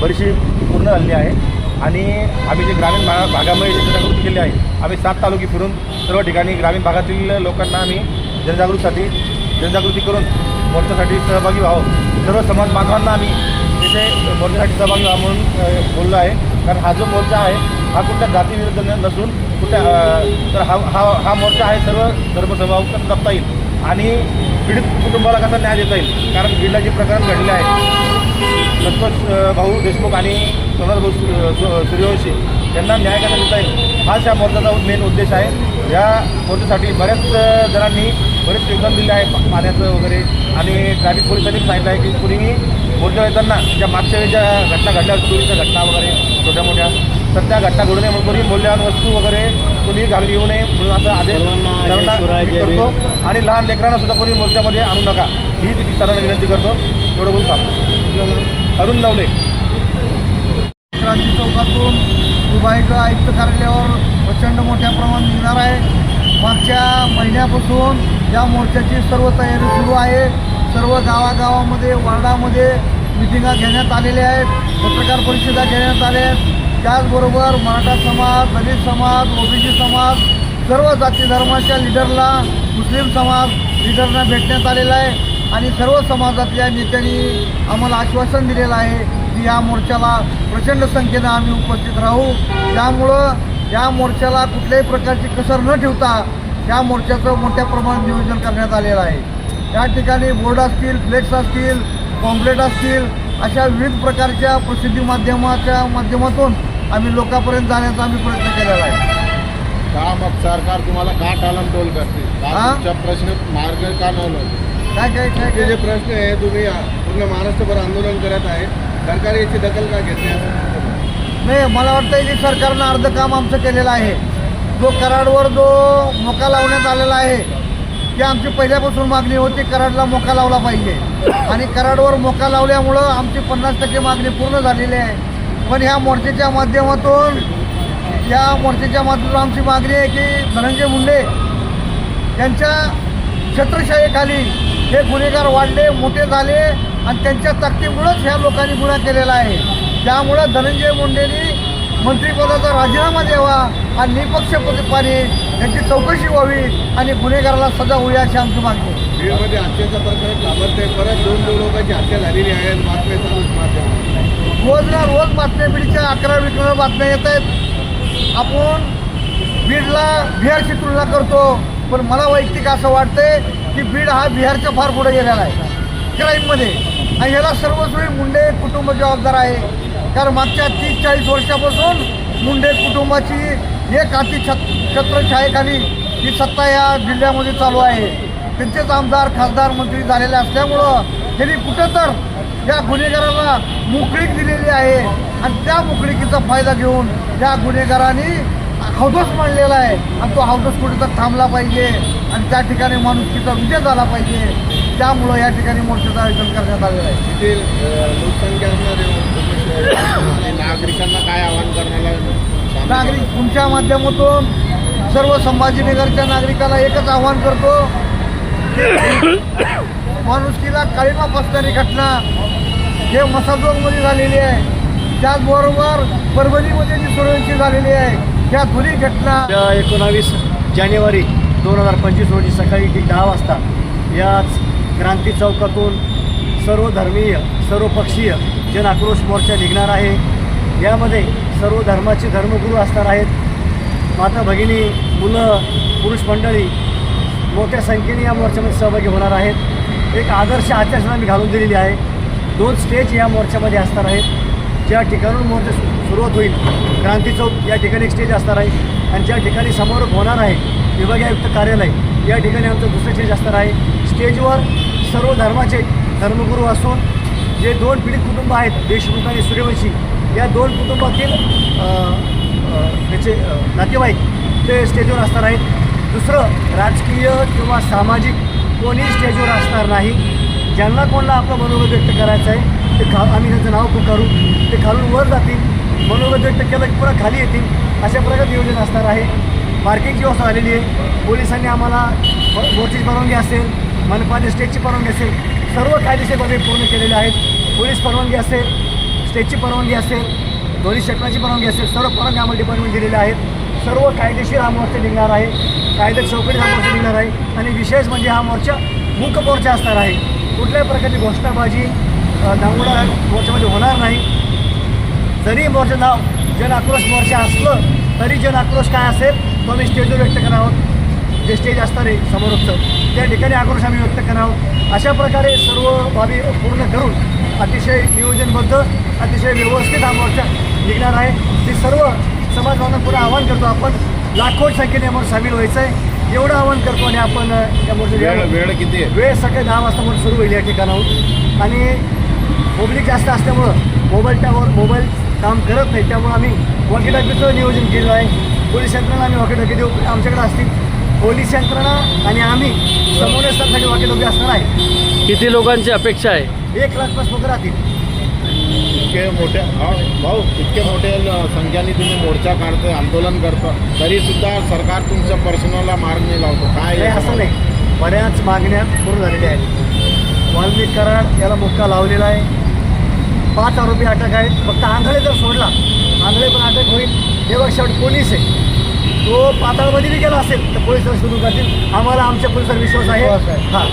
बरीचशी पूर्ण झालेली आहे. आणि आम्ही जे ग्रामीण भा भागामध्ये जनजागृती केली आहे आम्ही सात तालुके फिरून सर्व ठिकाणी ग्रामीण भागातील लोकांना आम्ही जनजागृतीसाठी जनजागृती करून मोर्चासाठी सहभागी व्हावं. सर्व समाज बांधवांना आम्ही तिथे मोर्चासाठी सहभागी व्हावं म्हणून बोललो आहे. कारण हा जो मोर्चा आहे हा कुठल्या जातीविरुद्ध नसून कुठल्या तर हा हा हा मोर्चा आहे सर्व धर्मसभाव कसं जपता येईल. आणि पीडित कुटुंबाला कसा न्याय देता येईल? कारण बीडला जे प्रकरण घडले आहे संतोष भाऊ देशमुख आणि सोनार भाऊ सूर्यवंशी यांना न्याय कसा देता येईल? हाच या मोर्चाचा मेन उद्देश आहे. या मोर्चासाठी बऱ्याच जणांनी बरेच योगदान दिले आहे पाण्याचं वगैरे. आणि ट्रॅफिक पोलिसांनी सांगितलं आहे की कुणीही मोर्चा येताना ज्या मागच्या वेळी ज्या घटना घडल्या चोरीच्या घटना वगैरे छोट्या मोठ्या तर त्या घटना घडू नये म्हणून कोणी मौल्यवान वस्तू वगैरे कोणी घालून येऊ नये म्हणून असं आदेश सर्वांना करतो. आणि लहान लेकरांना सुद्धा कोणी मोर्चामध्ये आणू नका. ही तिथे सर्वांना विनंती करतो. एवढं बोलून थांबतो अरुण नवले क्रांती चौकातून दुबाईचं आयुक्त कार्यालयावर प्रचंड मोठ्या प्रमाणात निघणार आहे. मागच्या महिन्यापासून या मोर्चाची सर्व तयारी सुरू आहे. सर्व गावागावामध्ये वार्डामध्ये मिटिंगा घेण्यात आलेल्या आहेत. पत्रकार परिषदा घेण्यात आल्या आहेत. त्याचबरोबर मराठा समाज दलित समाज ओबीसी समाज सर्व जाती धर्माच्या लिडरला मुस्लिम समाज लिडरना भेटण्यात आलेला आहे. आणि सर्व समाजातल्या नेत्यांनी आम्हाला आश्वासन दिलेलं आहे की या मोर्चाला प्रचंड संख्येनं आम्ही उपस्थित राहू. त्यामुळं या मोर्चाला कुठल्याही प्रकारची कसर न ठेवता या मोर्चाचं मोठ्या प्रमाणात नियोजन करण्यात आलेलं आहे. या ठिकाणी बोर्ड असतील फ्लेक्स असतील पॉम्पलेट असतील अशा विविध प्रकारच्या प्रसिद्धी माध्यमाच्या माध्यमातून आम्ही लोकांपर्यंत जाण्याचा आम्ही प्रयत्न केलेला आहे. का मग सरकार तुम्हाला का टालमटोल करते? तुमचा प्रश्न मार्ग का न काय काय काय जे प्रश्न आहे तुम्ही पूर्ण महाराष्ट्रभर आंदोलन करत आहे. सरकार याची दखल का घेत नाही मला वाटतं की सरकारनं अर्ध काम आमचं केलेलं आहे जो कराडवर जो मोका लावण्यात आलेला आहे ती आमची पहिल्यापासून मागणी होती कराडला मोका लावला पाहिजे. आणि कराडवर मोका लावल्यामुळं आमची पन्नास टक्के मागणी पूर्ण झालेली आहे. पण ह्या मोर्चेच्या माध्यमातून या मोर्चेच्या माध्यमातून आमची मागणी आहे की धनंजय मुंडे यांच्या छत्रशाहीखाली हे गुन्हेगार वाढले मोठे झाले आणि त्यांच्या ताकदीमुळंच ह्या लोकांनी गुन्हा केलेला आहे. त्यामुळं धनंजय मुंडेंनी मंत्रिपदाचा राजीनामा द्यावा आणि निपक्षपाती यांची चौकशी व्हावी आणि गुन्हेगाराला सजा होईल अशी आमची मागणी. बीडमध्ये हत्येचा प्रकार घाबरते परत दोन दोन लोकांची हत्या झालेली आहे रोज ना रोज बातम्या बीडच्या अकरा विकणार बातम्या येत आहेत. आपण बीडला बिहारची तुलना करतो पण मला वैयक्तिक असं वाटतंय की बीड हा बिहारच्या फार पुढे गेलेला आहे. क्राईममध्ये आणि ह्याला सर्वस्वी मुंडे कुटुंब जबाबदार आहे. कारण मागच्या तीस चाळीस वर्षापासून मुंडे कुटुंबाची एक हाती छत छत्रछायेखाली ही सत्ता या जिल्ह्यामध्ये चालू आहे. त्यांचेच आमदार खासदार मंत्री झालेले असल्यामुळं त्यांनी कुठं तर या गुन्हेगाराला मोकळीक दिलेली आहे. आणि त्या मोकळीकीचा फायदा घेऊन या गुन्हेगारांनी हौदस मांडलेला आहे. आणि तो हौदस कुठे तर थांबला पाहिजे. आणि त्या ठिकाणी माणुसकीचा विजय झाला पाहिजे. त्यामुळं या ठिकाणी मोर्चाचं आयोजन करण्यात आलेलं आहे. तिथे लोकसंख्या असणारे नागरिकांना काय आवाहन करण्याला नागरिक तुमच्या माध्यमातून सर्व संभाजीनगरच्या नागरिकाला एकच आव्हान करतो माणुसकीला काळीमा फसणारी घटना हे मसाजोगमध्ये झालेली आहे. त्याचबरोबर परभणीमध्ये जी सुरक्षित झालेली आहे ह्या दोन्ही घटना एकोणावीस जानेवारी दोन हजार पंचवीस रोजी सकाळी ठीक दहा वाजता याच क्रांती चौकातून सर्वधर्मीय सर्वपक्षीय जन आक्रोश मोर्चा निघणार आहे. यामध्ये सर्व धर्माचे धर्मगुरू असणार आहेत. माता भगिनी मुलं पुरुष मंडळी मोठ्या संख्येने या मोर्चामध्ये सहभागी होणार आहेत. एक आदर्श आचारसंहिता मी घालून दिलेली आहे. दोन स्टेज या मोर्चामध्ये असणार आहेत. ज्या ठिकाणून मोर्चा सु- सुरुवात होईल क्रांती चौक या ठिकाणी एक स्टेज असणार आहे. आणि ज्या ठिकाणी समारोप होणार आहे विभागीय आयुक्त कार्यालय या ठिकाणी आमचं दुसरं स्टेज असणार आहे. स्टेजवर सर्व धर्माचे धर्मगुरू असून जे दोन पीडित कुटुंब आहेत देशमुख आणि सूर्यवंशी या दोन कुटुंबातील त्याचे नातेवाईक ते स्टेजवर असणार आहेत. दुसरं राजकीय किंवा सामाजिक कोणी स्टेजवर असणार नाही. ज्यांना कोणाला आपलं मनोगत व्यक्त करायचं आहे ते खा आम्ही त्यांचं नाव पुकारू ते खालून वर जातील मनोगत व्यक्त केलं की पुन्हा खाली येतील. अशा प्रकारचं नियोजन असणार आहे. पार्किंगची व्यवस्था झालेली आहे पोलिसांनी आम्हाला ब- परवानगी असेल. मनपाने स्टेजची परवानगी असेल. सर्व कायदेशीर बाबी पूर्ण केलेल्या आहेत. पोलीस परवानगी असेल स्टेजची परवानगी असेल दोन्ही क्षेत्राची परवानगी असेल सर्व परवानगी आम्हाला डिपार्टमेंट दिलेल्या आहेत. सर्व कायदेशीर हा मोर्चा निघणार आहे. कायदे चौकटीत हा मोर्चा निघणार आहे. आणि विशेष म्हणजे हा मोर्चा मुख मोर्चा असणार आहे. कुठल्याही प्रकारची घोषणाबाजी दांगोडा मोर्चामध्ये होणार नाही. जरी मोर्चा नाव जन आक्रोश मोर्चा असलं तरी जन आक्रोश काय असेल तो आम्ही स्टेजवर व्यक्त करणार आहोत. जे स्टेज असणार आहे समोरचं त्या ठिकाणी आक्रोश आम्ही व्यक्त आहोत अशा प्रकारे सर्व बाबी पूर्ण करून अतिशय नियोजनबद्ध अतिशय व्यवस्थित हा मोर्चा निघणार आहे. ते सर्व समाज बांधवांपुढे आवाहन करतो आपण. लाखो संख्येने यामध्ये सामील व्हायचं आहे एवढं आवाहन करतो आणि आपण या वेळ मोर्चा वेळ किती वेळ सकाळी दहा वाजता म्हणून सुरू होईल या ठिकाणाहून. आणि पब्लिक जास्त असल्यामुळं मोबाईल टावर मोबाईल काम करत नाही. त्यामुळं आम्ही वॉकी टॉकीचं नियोजन केलेलं आहे. पोलीस यंत्रणा आम्ही वॉकी टॉकी देऊ. आमच्याकडे असतील. पोलीस यंत्रणा आणि आम्ही समोर असण्यासाठी वॉकी टॉकी असणार आहे. किती लोकांची अपेक्षा आहे? एक लाख पास लोक राहतील. इतके मोठे हा, भाऊ इतके मोठे ल- संख्याने तुम्ही मोर्चा काढतोय आंदोलन करतो तरी सुद्धा सरकार तुमच्या पर्सनलला मार्ग नाही लावतो. काय नाही असं नाही. बऱ्याच मागण्या पूर्ण झालेल्या आहेत. वाल्मिक कराड याला मुक्का लावलेला आहे. पाच आरोपी अटक आहेत. फक्त आंधळे जर सोडला आंधळे पण अटक होईल. हे बघ शेवट पोलीस आहे. तो पाताळमध्ये गेला असेल तर पोलीस शोधून करतील आम्हाला आमच्या पोलिसांवर विश्वास आहे. हां.